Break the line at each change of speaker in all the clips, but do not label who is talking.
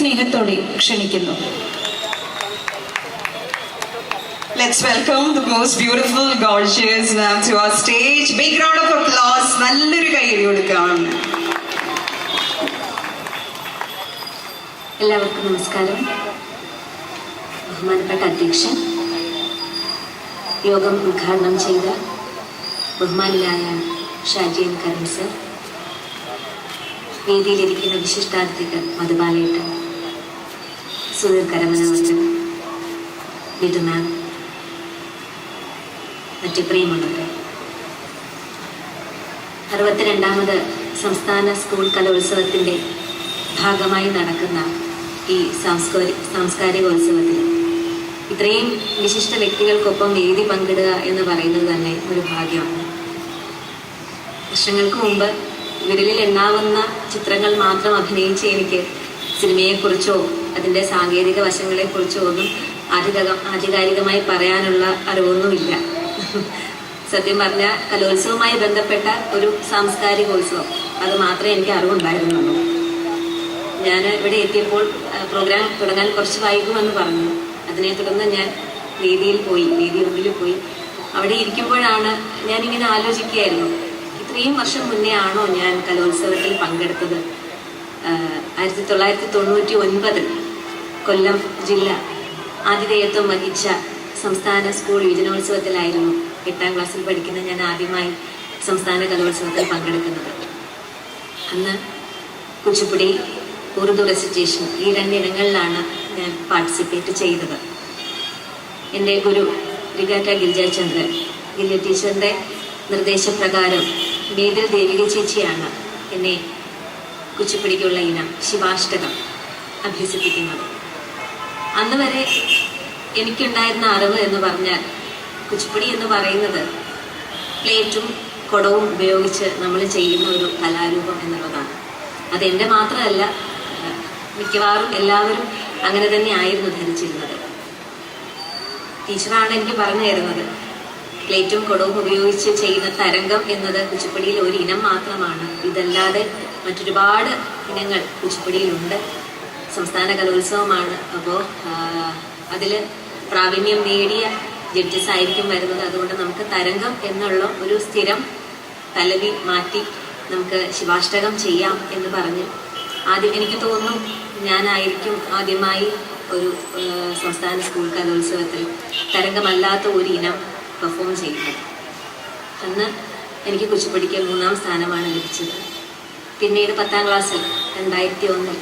സ്നേഹത്തോടെ ക്ഷണിക്കുന്നു
Let's welcome the most beautiful, gorgeous ma'am to our stage. Big round of applause. നല്ലൊരു കൈയടി കൊടുക്കാം
എല്ലാവർക്കും നമസ്കാരം ബഹുമാനപ്പെട്ട അധ്യക്ഷൻ യോഗം ഉദ്ഘാടനം ചെയ്ത ബഹുമാനിയായ ഷാജിയൻ കരൺ സർ വേദിയിലിരിക്കുന്ന വിശിഷ്ടാതിഥികൾ മധുബാലേട്ടൻ സുധീർ കരമനവട്ടൻ ലിതു മാം. മറ്റ് അറുപത്തിരണ്ടാമത് സംസ്ഥാന സ്കൂൾ കലോത്സവത്തിന്റെ ഭാഗമായി നടക്കുന്ന ഈ സാംസ്കാരിക സാംസ്കാരികോത്സവത്തിൽ ഇത്രയും വിശിഷ്ട വ്യക്തികൾക്കൊപ്പം വേദി പങ്കിടുക എന്ന് പറയുന്നത് തന്നെ ഒരു ഭാഗ്യമാണ്. വർഷങ്ങൾക്ക് മുമ്പ് വിരലിൽ എണ്ണാവുന്ന ചിത്രങ്ങൾ മാത്രം അഭിനയിച്ച് എനിക്ക് സിനിമയെക്കുറിച്ചോ അതിന്റെ സാങ്കേതിക വശങ്ങളെക്കുറിച്ചോ ഒന്നും അധികം ആധികാരികമായി പറയാനുള്ള അറിവൊന്നുമില്ല. സത്യം പറഞ്ഞ കലോത്സവവുമായി ബന്ധപ്പെട്ട ഒരു സാംസ്കാരികോത്സവം അത് മാത്രമേ എനിക്ക് അറിവുണ്ടായിരുന്നുള്ളൂ. ഞാൻ ഇവിടെ എത്തിയപ്പോൾ പ്രോഗ്രാം തുടങ്ങാൻ കുറച്ച് വൈകുമെന്ന് പറഞ്ഞു. അതിനെ തുടർന്ന് ഞാൻ വേദിയിൽ പോയി വേദി ഉള്ളിൽ പോയി. അവിടെ ഇരിക്കുമ്പോഴാണ് ഞാനിങ്ങനെ ആലോചിക്കുകയായിരുന്നു. ഇത്രയും വർഷം മുന്നേ ആണോ ഞാൻ കലോത്സവത്തിൽ പങ്കെടുത്തത്? ആയിരത്തി തൊള്ളായിരത്തി തൊണ്ണൂറ്റി ഒൻപതിൽ കൊല്ലം ജില്ല ആതിഥേയത്വം വഹിച്ച സംസ്ഥാന സ്കൂൾ യുവജനോത്സവത്തിലായിരുന്നു എട്ടാം ക്ലാസ്സിൽ പഠിക്കുന്ന ഞാൻ ആദ്യമായി സംസ്ഥാന കലോത്സവത്തിൽ പങ്കെടുക്കുന്നത്. അന്ന് കുച്ചിപ്പുടി ഉറുദു റെസിറ്റേഷൻ ഈ രണ്ടിനങ്ങളിലാണ് ഞാൻ പാർട്ടിസിപ്പേറ്റ് ചെയ്തത്. എന്റെ ഗുരു റിഗാറ്റ ഗിരിജാചന്ദ്രൻ ഗിരിജ ടീച്ചറിന്റെ നിർദ്ദേശപ്രകാരം മേതിൽ ദേവിക ചേച്ചിയാണ് എന്നെ കുച്ചിപ്പുടിക്കുള്ള ഇനം ശിവാഷ്ടകം അഭ്യസിപ്പിക്കുന്നത്. അന്ന് വരെ എനിക്കുണ്ടായിരുന്ന അറിവ് എന്ന് പറഞ്ഞാൽ കുച്ചിപ്പിടി എന്ന് പറയുന്നത് പ്ലേറ്റും കുടവും ഉപയോഗിച്ച് നമ്മൾ ചെയ്യുന്ന ഒരു കലാരൂപം എന്നുള്ളതാണ്. അത് മാത്രമല്ല മിക്കവാറും എല്ലാവരും അങ്ങനെ തന്നെ ആയിരുന്നു ധരിച്ചിരുന്നത്. ടീച്ചറാണ് എനിക്ക് പറഞ്ഞു തരുന്നത്. പ്ലേറ്റും കുടവും ഉപയോഗിച്ച് ചെയ്യുന്ന തരംഗം എന്നത് കുച്ചിപ്പുടിയിൽ ഒരു ഇനം മാത്രമാണ്. ഇതല്ലാതെ മറ്റൊരുപാട് ഇനങ്ങൾ കുച്ചിപ്പുടിയിലുണ്ട്. സംസ്ഥാന കലോത്സവമാണ്. അപ്പോൾ അതിൽ പ്രാവീണ്യം നേടിയ ജഡ്ജസ് ആയിരിക്കും വരുന്നത്. അതുകൊണ്ട് നമുക്ക് തരംഗം എന്നുള്ള ഒരു സ്ഥിരം തലവി മാറ്റി നമുക്ക് ശിവാഷ്ടകം ചെയ്യാം എന്ന് പറഞ്ഞ് ആദ്യം എനിക്ക് തോന്നുന്നു ഞാനായിരിക്കും ആദ്യമായി ഒരു സംസ്ഥാന സ്കൂൾ കലോത്സവത്തിൽ തരംഗമല്ലാത്ത ഒരു ഇനം പെർഫോം ചെയ്യുന്നത് അന്ന് എനിക്ക് കുച്ചിപ്പടിക്കൽ മൂന്നാം സ്ഥാനമാണ് ലഭിച്ചത്. പിന്നീട് പത്താം ക്ലാസ്സിൽ രണ്ടായിരത്തി ഒന്നിൽ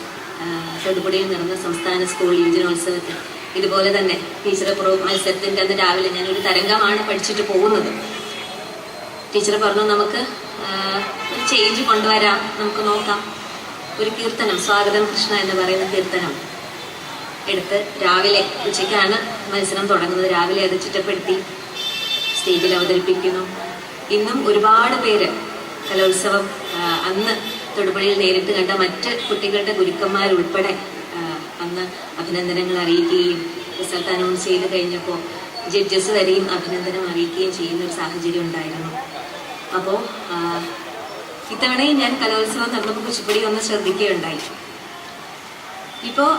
തൊടുപുഴയിൽ നടന്ന സംസ്ഥാന സ്കൂൾ യുവജനോത്സവത്തിൽ ഇതുപോലെ തന്നെ ടീച്ചറെ പ്രോ മത്സരത്തിന്റെ അന്ന് രാവിലെ ഞാൻ ഒരു തരംഗമാണ് പഠിച്ചിട്ട് പോകുന്നത്. ടീച്ചർ പറഞ്ഞു നമുക്ക് ഒരു ചേഞ്ച് കൊണ്ടുവരാം. നമുക്ക് നോക്കാം. ഒരു കീർത്തനം സ്വാഗതം കൃഷ്ണ എന്ന് പറയുന്ന കീർത്തനം എടുത്ത് രാവിലെ ഉച്ചയ്ക്കാണ് മത്സരം തുടങ്ങുന്നത്. രാവിലെ അത് ചിട്ടപ്പെടുത്തി സ്റ്റേജിൽ അവതരിപ്പിക്കുന്നു. ഇന്നും ഒരുപാട് പേര് കലോത്സവം അന്ന് തൊടുപുഴയിൽ നേരിട്ട് കണ്ട മറ്റ് കുട്ടികളുടെ ഗുരുക്കന്മാരുൾപ്പെടെ അന്ന് അഭിനന്ദനങ്ങൾ അറിയിക്കുകയും റിസൾട്ട് അനൗൺസ് ചെയ്ത് കഴിഞ്ഞപ്പോൾ ജഡ്ജസ് വരെയും അഭിനന്ദനം അറിയിക്കുകയും ചെയ്യുന്ന ഒരു സാഹചര്യം ഉണ്ടായിരുന്നു. അപ്പോൾ ഇത്തവണയും ഞാൻ കലോത്സവം നടന്നപ്പോൾ കുച്ചിപ്പുടി ഒന്ന് ശ്രദ്ധിക്കുകയുണ്ടായി. ഇപ്പോൾ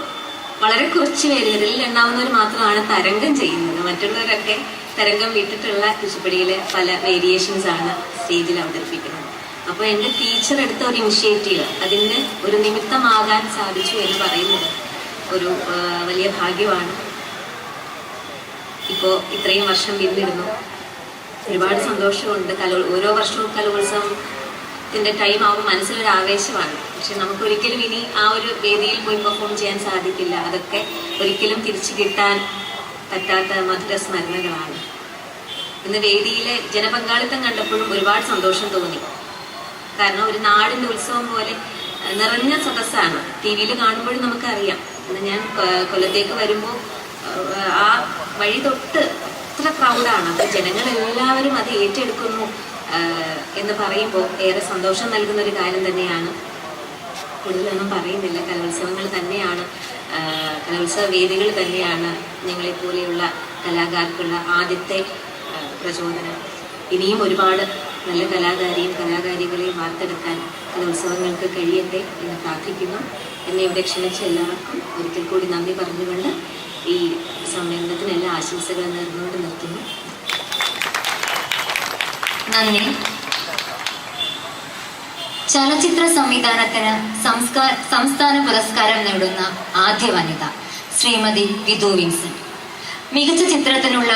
വളരെ കുറച്ച് പേര് ഇതിൽ എണ്ണാവുന്നവർ മാത്രമാണ് തരംഗം ചെയ്യുന്നത്. മറ്റുള്ളവരൊക്കെ തരംഗം വിട്ടിട്ടുള്ള കുച്ചിപ്പടിയിലെ പല വേരിയേഷൻസ് ആണ് സ്റ്റേജിൽ അവതരിപ്പിക്കുന്നത്. അപ്പോൾ എന്റെ ടീച്ചർ എടുത്ത ഒരു ഇനിഷ്യേറ്റീവ് അതിന് ഒരു നിമിത്തമാകാൻ സാധിച്ചു എന്ന് പറയുന്നത് ഒരു വലിയ ഭാഗ്യമാണ്. ഇപ്പോൾ ഇത്രയും വർഷം പിന്നിടുന്നു ഒരുപാട് സന്തോഷമുണ്ട്. കലോ ഓരോ വർഷവും കലോത്സവത്തിന്റെ ടൈം ആവുമ്പോൾ മനസ്സിലൊരു ആവേശമാണ്. പക്ഷെ നമുക്ക് ഒരിക്കലും ഇനി ആ ഒരു വേദിയിൽ പോയി പെർഫോം ചെയ്യാൻ സാധിക്കില്ല. അതൊക്കെ ഒരിക്കലും തിരിച്ചു കിട്ടാൻ പറ്റാത്ത മധുര സ്മരണകളാണ്. ഇന്ന് വേദിയിലെ ജനപങ്കാളിത്തം കണ്ടപ്പോഴും ഒരുപാട് സന്തോഷം തോന്നി. കാരണം ഒരു നാടിന്റെ ഉത്സവം പോലെ നിറഞ്ഞ സദസ്സാണ് ടി വിയിൽ കാണുമ്പോഴും നമുക്കറിയാം. ഇന്ന് ഞാൻ കൊല്ലത്തേക്ക് വരുമ്പോൾ ആ വഴി തൊട്ട് അത്ര ക്രൗഡാണ് അപ്പൊ ജനങ്ങൾ എല്ലാവരും അത് ഏറ്റെടുക്കുന്നു എന്ന് പറയുമ്പോൾ ഏറെ സന്തോഷം നൽകുന്ന ഒരു കാര്യം തന്നെയാണ്. കൂടുതലൊന്നും പറയുന്നില്ല. കലോത്സവങ്ങൾ തന്നെയാണ്. ആഹ് കലോത്സവ വേദികൾ തന്നെയാണ് ഞങ്ങളെപ്പോലെയുള്ള കലാകാർക്കുള്ള ആദ്യത്തെ പ്രചോദനം. ഇനിയും ഒരുപാട് നല്ല കലാകാരിയും കലാകാരികളെയും വാർത്തെടുക്കാൻ കലോത്സവങ്ങൾക്ക് കഴിയട്ടെ എന്ന് പ്രാർത്ഥിക്കുന്നു. എന്നെ ഇവിടെ ക്ഷണിച്ച എല്ലാവർക്കും ഒരിക്കൽ കൂടി നന്ദി പറഞ്ഞുകൊണ്ട് ഈ സമ്മേളനത്തിന് എല്ലാ ആശംസകളും നേർന്നുകൊണ്ട് നിർത്തുന്നു.
നന്ദി. ചലച്ചിത്ര സംവിധാനത്തിന് സംസ്കാര സംസ്ഥാന പുരസ്കാരം നേടുന്ന ആദ്യ വനിത ശ്രീമതി വിധു വിൻസെന്റ്. മികച്ച ചിത്രത്തിനുള്ള